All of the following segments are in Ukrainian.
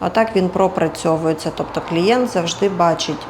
А так він пропрацьовується. Тобто клієнт завжди бачить,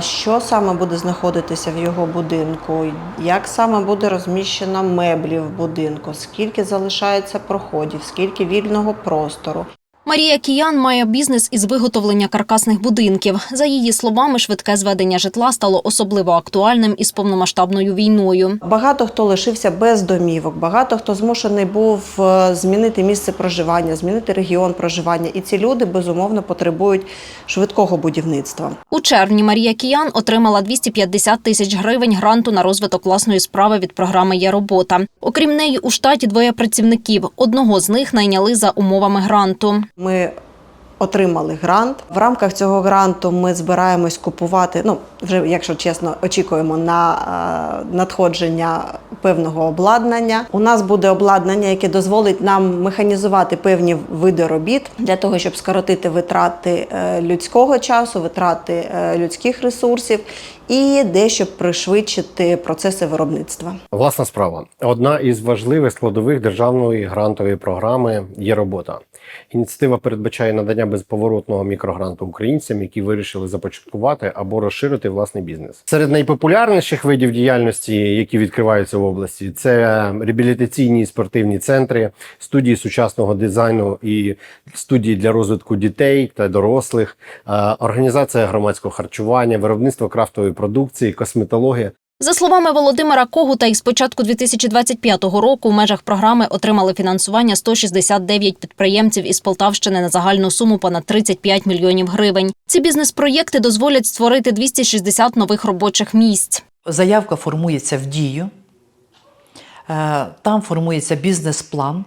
що саме буде знаходитися в його будинку, як саме буде розміщено меблі в будинку, скільки залишається проходів, скільки вільного простору. Марія Кіян має бізнес із виготовлення каркасних будинків. За її словами, швидке зведення житла стало особливо актуальним із повномасштабною війною. Багато хто лишився без домівок, багато хто змушений був е, змінити місце проживання, змінити регіон проживання. І ці люди безумовно потребують швидкого будівництва. У червні Марія Кіян отримала 250 тисяч гривень гранту на розвиток власної справи від програми Є робота. Окрім неї, у штаті двоє працівників. Одного з них найняли за умовами гранту. Ми отримали грант. В рамках цього гранту ми збираємось купувати. Ну вже, якщо чесно, очікуємо на е, надходження певного обладнання. У нас буде обладнання, яке дозволить нам механізувати певні види робіт для того, щоб скоротити витрати е, людського часу, витрати е, людських ресурсів і дещо пришвидшити процеси виробництва. Власна справа одна із важливих складових державної грантової програми є робота. Ініціатива передбачає надання безповоротного мікрогранту українцям, які вирішили започаткувати або розширити власний бізнес. Серед найпопулярніших видів діяльності, які відкриваються в області, це реабілітаційні і спортивні центри, студії сучасного дизайну і студії для розвитку дітей та дорослих, е, організація громадського харчування, виробництво крафтової продукції, косметологія. За словами Володимира Когута, із початку 2025 року в межах програми отримали фінансування 169 підприємців із Полтавщини на загальну суму понад 35 мільйонів гривень. Ці бізнес-проєкти дозволять створити 260 нових робочих місць. Заявка формується в дію, е, там формується бізнес-план,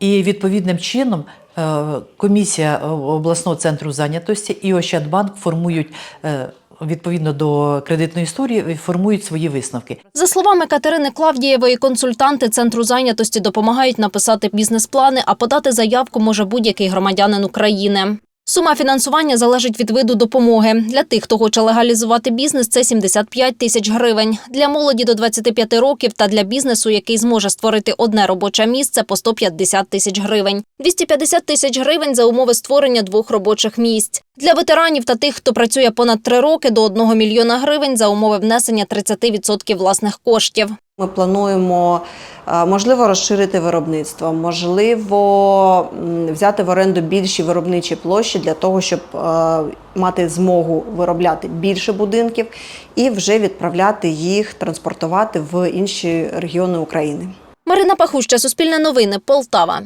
і відповідним чином е, комісія обласного центру зайнятості і Ощадбанк формують. Е, Відповідно до кредитної історії формують свої висновки. За словами Катерини Клавдієвої, консультанти центру зайнятості допомагають написати бізнес-плани, а подати заявку може будь-який громадянин України. Сума фінансування залежить від виду допомоги. Для тих, хто хоче легалізувати бізнес, це 75 тисяч гривень. Для молоді до 25 років та для бізнесу, який зможе створити одне робоче місце, по 150 тисяч гривень. 250 тисяч гривень за умови створення двох робочих місць. Для ветеранів та тих, хто працює понад три роки, до 1 мільйона гривень за умови внесення 30% власних коштів. Ми плануємо е, можливо розширити виробництво, можливо взяти в оренду більші виробничі площі для того, щоб е, мати змогу виробляти більше будинків і вже відправляти їх, транспортувати в інші регіони України. Марина Пахуща, Суспільне новини, Полтава.